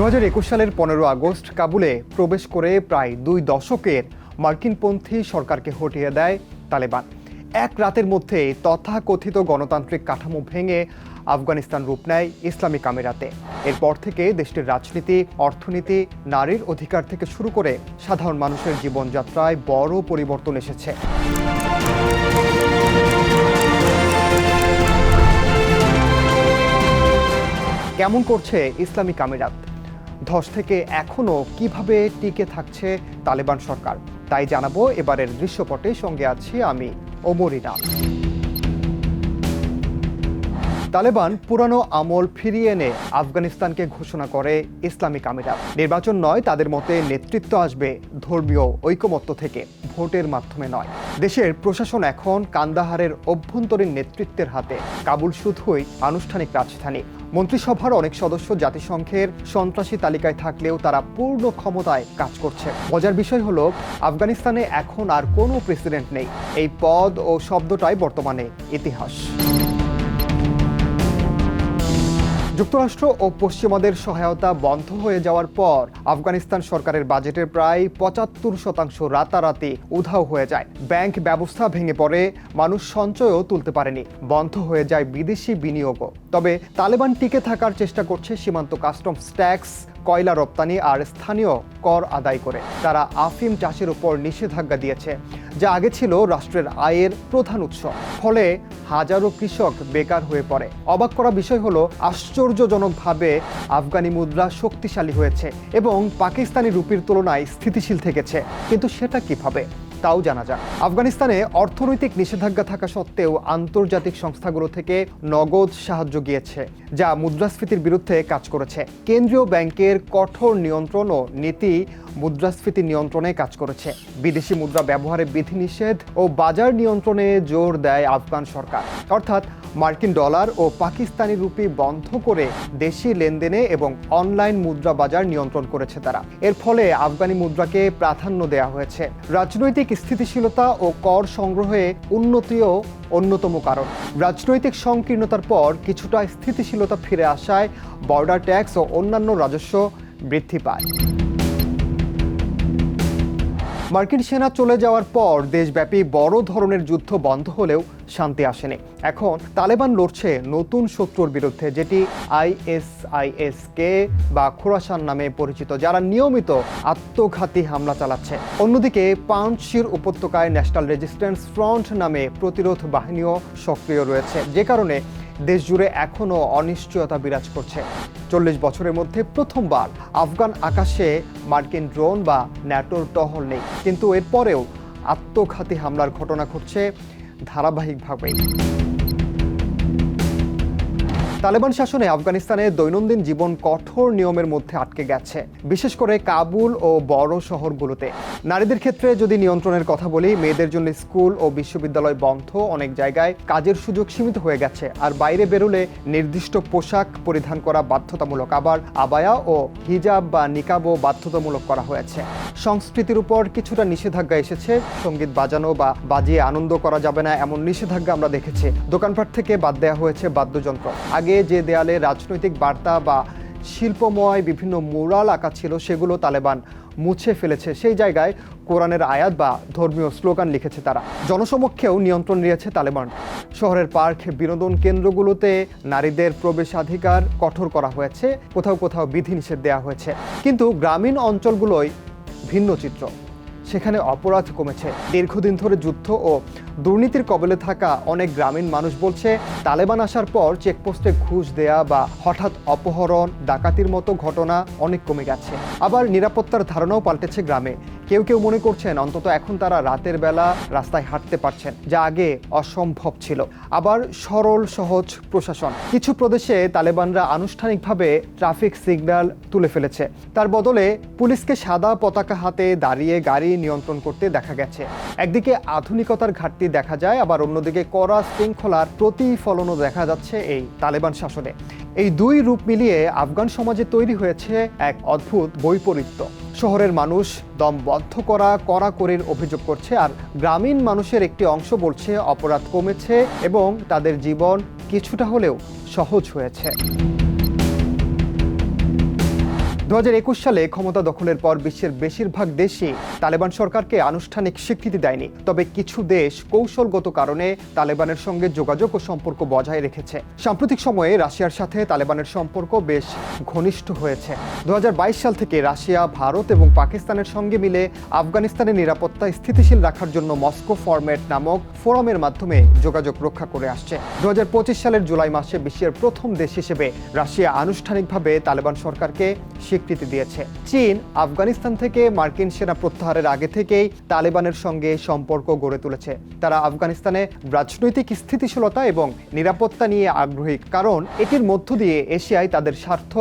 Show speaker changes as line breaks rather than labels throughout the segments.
দু হাজার একুশ সালের পনেরো আগস্ট কাবুলে প্রবেশ করে প্রায় দুই দশকের মার্কিনপন্থী সরকারকে হটিয়ে দেয় তালেবান। এক রাতের মধ্যে তথাকথিত গণতান্ত্রিক কাঠামো ভেঙে আফগানিস্তান রূপ নেয় ইসলামিক আমিরাতে। এরপর থেকে দেশটির রাজনীতি, অর্থনীতি, নারীর অধিকার থেকে শুরু করে সাধারণ মানুষের জীবনযাত্রায় বড় পরিবর্তন এসেছে। কেমন করছে ইসলামিক আমিরাত? ধস থেকে এখনও কীভাবে টিকে থাকছে তালেবান সরকার? তাই জানাব এবারের দৃশ্যপটে। সঙ্গে আছি আমি, ওমরিনা। তালেবান পুরানো আমল ফিরিয়ে এনে আফগানিস্তানকে ঘোষণা করে ইসলামিক আমিরাত। নির্বাচন নয়, তাদের মতে নেতৃত্ব আসবে ধর্মীয় ঐকমত্য থেকে, ভোটের মাধ্যমে নয়। দেশের প্রশাসন এখন কান্দাহারের অভ্যন্তরীণ নেতৃত্বের হাতে। কাবুল শুধুই আনুষ্ঠানিক রাজধানী। মন্ত্রিসভার অনেক সদস্য জাতিসংঘের সন্ত্রাসী তালিকায় থাকলেও তারা পূর্ণ ক্ষমতায় কাজ করছে। মজার বিষয় হল, আফগানিস্তানে এখন আর কোনো প্রেসিডেন্ট নেই। এই পদ ও শব্দটাই বর্তমানে ইতিহাস। যুক্তরাষ্ট্র ও পশ্চিমাদের সহায়তা বন্ধ হয়ে যাওয়ার পর আফগানিস্তান সরকারের বাজেটের প্রায় পঁচাত্তর শতাংশ রাতারাতি উধাও হয়ে যায়। ব্যাংক ব্যবস্থা ভেঙে পড়ে, মানুষ সঞ্চয়ও তুলতে পারেনি। বন্ধ হয়ে যায় বিদেশি বিনিয়োগও। তবে তালেবান টিকে থাকার চেষ্টা করছে সীমান্ত কাস্টমস ট্যাক্স, কয়লা রপ্তানি আর স্থানীয় কর আদায় করে। তারা আফিম চাষের উপর নিষেধাজ্ঞা দিয়েছে। যা আগে ছিল রাষ্ট্রের আয়ের প্রধান উৎস। ফলে হাজারো কৃষক বেকার হয়ে পড়ে। অবাক করা বিষয় হলো, আশ্চর্যজনকভাবে আফগানি মুদ্রা শক্তিশালী হয়েছে এবং পাকিস্তানি রুপির তুলনায় স্থিতিশীল থেকেছে। কিন্তু সেটা কীভাবে? তাও জানা যাক। আফগানিস্তানে অর্থনৈতিক নিষেধাজ্ঞা থাকা সত্ত্বেও আন্তর্জাতিক সংস্থাগুলো থেকে নগদ সাহায্য গিয়েছে, যা মুদ্রাস্ফীতির বিরুদ্ধে কাজ করেছে। কেন্দ্রীয় ব্যাংকের কঠোর নিয়ন্ত্রণ ও নীতি মুদ্রাস্ফীতি নিয়ন্ত্রণে কাজ করেছে। বিদেশি মুদ্রা ব্যবহারে বিধিনিষেধ ও বাজার নিয়ন্ত্রণে জোর দেয় আফগান সরকার। অর্থাৎ মার্কিন ডলার ও পাকিস্তানি রুপি বন্ধ করে দেশি লেনদেনে এবং অনলাইন মুদ্রা বাজার নিয়ন্ত্রণ করেছে তারা। এর ফলে আফগানি মুদ্রাকে প্রাধান্য দেওয়া হয়েছে। রাজনৈতিক স্থিতিশীলতা ও কর সংগ্রহে উন্নতিও অন্যতম কারণ। রাজনৈতিক সংকীর্ণতার পর কিছুটা স্থিতিশীলতা ফিরে আসায় বর্ডার ট্যাক্স ও অন্যান্য রাজস্ব বৃদ্ধি পায়। মার্কিন সেনা চলে যাওয়ার পর দেশব্যাপী বড় ধরনের যুদ্ধ বন্ধ হলেও শান্তি আসেনি। এখন তালেবান লড়ছে নতুন শত্রুর বিরুদ্ধে, যেটি আইএসআইএস কে বা খোরাসান নামে পরিচিত, যারা নিয়মিত আত্মঘাতী হামলা চালাচ্ছে। অন্যদিকে পাউন্ডশির উপত্যকায় ন্যাশনাল রেজিস্ট্যান্স ফ্রন্ট নামে প্রতিরোধ বাহিনীও সক্রিয় রয়েছে। যে কারণে দেশ জুড়ে এখনও অনিশ্চয়তা বিরাজ করছে। চল্লিশ বছরের মধ্যে প্রথমবার আফগান আকাশে মার্কিন ড্রোন বা ন্যাটোর টহল নেই। কিন্তু এরপরেও আত্মঘাতী হামলার ঘটনা ঘটছে ধারাবাহিকভাবেই তালেবান শাসনে আফগানিস্তানে দৈনন্দিন জীবন কঠোর নিয়মের মধ্যে আটকে গেছে, বিশেষ করে কাবুল ও বড় শহরগুলোতে। নারীদের ক্ষেত্রে যদি নিয়ন্ত্রণের কথা বলি, মেয়েদের জন্য স্কুল ও বিশ্ববিদ্যালয় বন্ধ অনেক জায়গায় কাজের সুযোগ সীমিত হয়ে গেছে। আর বাইরে বেরোলে নির্দিষ্ট পোশাক পরিধান করা বাধ্যতামূলক, আবার আবায়া ও হিজাব বা নিকাবও বাধ্যতামূলক করা হয়েছে। সংস্কৃতির উপর কিছুটা নিষেধাজ্ঞা এসেছে, সংগীত বাজানো বা বাজিয়ে আনন্দ করা যাবে না এমন নিষেধাজ্ঞা আমরা দেখেছি। দোকানপাট থেকে বাদ দেওয়া হয়েছে বাদ্যযন্ত্র। আগে যে দেয়ালে রাজনৈতিক বার্তা বা শিল্পময় বিভিন্ন মোরাল আঁকা ছিল, সেগুলো তালেবান মুছে ফেলেছে। সেই জায়গায় কোরআনের আয়াত বা ধর্মীয় স্লোগান লিখেছে তারা। জনসমক্ষেও নিয়ন্ত্রণ নিয়েছে তালেবান। শহরের পার্ক, বিনোদন কেন্দ্রগুলোতে নারীদের প্রবেশাধিকার কঠোর করা হয়েছে, কোথাও কোথাও বিধিনিষেধ দেওয়া হয়েছে। কিন্তু গ্রামীণ অঞ্চলগুলোয় ভিন্ন চিত্র। সেখানে অপরাধ কমেছে। দীর্ঘদিন ধরে যুদ্ধ ও দুর্নীতির কবলে থাকা অনেক গ্রামীণ মানুষ বলছে, তালেবান আসার পর চেকপোস্টে ঘুষ দেয়া বা হঠাৎ অপহরণ, ডাকাতির মতো ঘটনা অনেক কমে গেছে। আবার নিরাপত্তার ধারণাও পাল্টেছে গ্রামে। কেউ কেউ মনে করছেন অন্তত এখন তারা রাতের বেলা রাস্তায় হাঁটতে পারছেন, যা আগে অসম্ভব ছিল। আবার সরল, সহজ প্রশাসন। কিছু প্রদেশে তালেবানরা আনুষ্ঠানিকভাবে ট্রাফিক সিগন্যাল তুলে ফেলেছে। তার বদলে পুলিশকে সাদা পতাকা হাতে দাঁড়িয়ে গাড়ি নিয়ন্ত্রণ করতে দেখা গেছে। একদিকে আধুনিকতার ঘাটতি দেখা যায়, আবার অন্যদিকে কড়া শৃঙ্খলার প্রতিফলনও দেখা যাচ্ছে এই তালেবান শাসনে। এই দুই রূপ মিলিয়ে আফগান সমাজে তৈরি হয়েছে এক অদ্ভুত বৈপরীত্য। শহরের মানুষ দম বদ্ধ করা কড়াকড়ির অভিযোগ করছে আর গ্রামীণ মানুষের একটি অংশ বলছে অপরাধ কমেছে এবং তাদের জীবন কিছুটা হলেও সহজ হয়েছে। দু হাজার একুশ সালে ক্ষমতা দখলের পর বিশ্বের বেশিরভাগ দেশই তালেবান সরকারকে আনুষ্ঠানিক স্বীকৃতি দেয়নি। তবে কিছু দেশ কৌশলগত কারণে তালেবানের সঙ্গে যোগাযোগ ও সম্পর্ক বজায় রেখেছে। সাম্প্রতিক সময়ে রাশিয়ার সাথে তালেবানের সম্পর্ক বেশ ঘনিষ্ঠ হয়েছে। দু সাল থেকে রাশিয়া, ভারত এবং পাকিস্তানের সঙ্গে মিলে আফগানিস্তানের নিরাপত্তা স্থিতিশীল রাখার জন্য মস্কো ফরম্যাট নামক ফোরামের মাধ্যমে যোগাযোগ রক্ষা করে আসছে। দু হাজার পঁচিশ সালের জুলাই মাসে বিশ্বের প্রথম দেশ হিসেবে রাশিয়া আনুষ্ঠানিকভাবে তালেবান সরকারকে স্বীকৃতি দিয়েছে। চীন, আফগানিস্তান থেকে মার্কিন সেনা প্রত্যাহারের আগে থেকেই তালেবানের সঙ্গে সম্পর্ক গড়ে তুলেছে। তারা আফগানিস্তানে রাজনৈতিক স্থিতিশীলতা এবং নিরাপত্তা নিয়ে আগ্রহী। কারণ এটির মধ্য দিয়ে এশিয়ায় তাদের স্বার্থ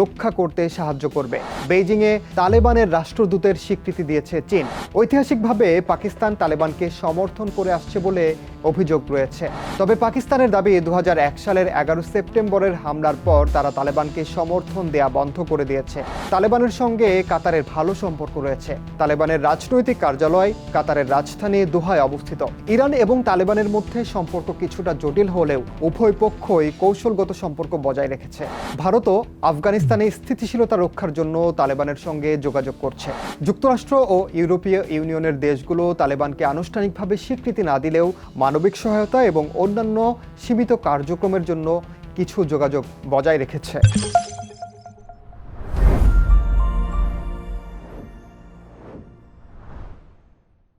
রক্ষা করতে সাহায্য করবে। বেইজিংয়ে তালেবানের রাষ্ট্রদূতের স্বীকৃতি দিয়েছে চীন। ঐতিহাসিকভাবে পাকিস্তান তালেবানকে সমর্থন করে আসছে বলে অভিযোগ রয়েছে। তবে পাকিস্তানের দাবি দু সালের এগারো সেপ্টেম্বরের হামলার পর তারা তালেবানকে সমর্থন দেয়া বন্ধ করে দিয়েছে। তালেবানের সঙ্গে কাতারের ভালো সম্পর্ক রয়েছে। তালেবানের রাজনৈতিক কার্যালয় কাতারের রাজধানী দোহায় অবস্থিত। ইরান এবং তালেবানের মধ্যে সম্পর্ক কিছুটা জটিল হলেও উভয় পক্ষই কৌশলগত সম্পর্ক বজায় রেখেছে। ভারতও আফগানিস্তানে স্থিতিশীলতা রক্ষার জন্য তালেবানের সঙ্গে যোগাযোগ করছে। যুক্তরাষ্ট্র ও ইউরোপীয় ইউনিয়নের দেশগুলো তালেবানকে আনুষ্ঠানিকভাবে স্বীকৃতি না দিলেও মানবিক সহায়তা এবং অন্যান্য সীমিত কার্যক্রমের জন্য কিছু যোগাযোগ বজায় রেখেছে।